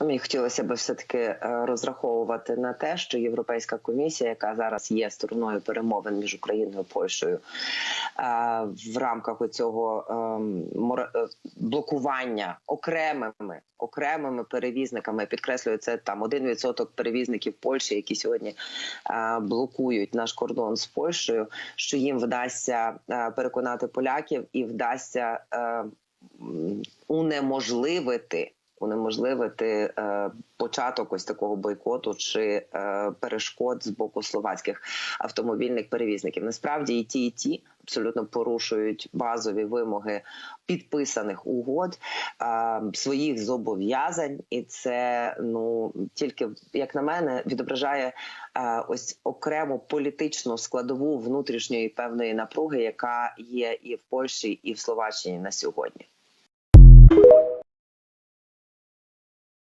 Мені хотілося б все таки розраховувати на те, що Європейська комісія, яка зараз є стороною перемовин між Україною і Польщею, е, в рамках цього блокування окремими окремими перевізниками, підкреслюю, це там один відсоток перевізників Польщі, які сьогодні е, блокують наш кордон з Польщею, що їм вдасться е, переконати поляків і вдасться унеможливити унеможливити е, початок ось такого бойкоту чи е, перешкод з боку словацьких автомобільних перевізників. Насправді і ті, і ті абсолютно порушують базові вимоги підписаних угод е, своїх зобов'язань, і це ну тільки як на мене відображає ось окрему політичну складову внутрішньої певної напруги, яка є і в Польщі, і в Словаччині на сьогодні.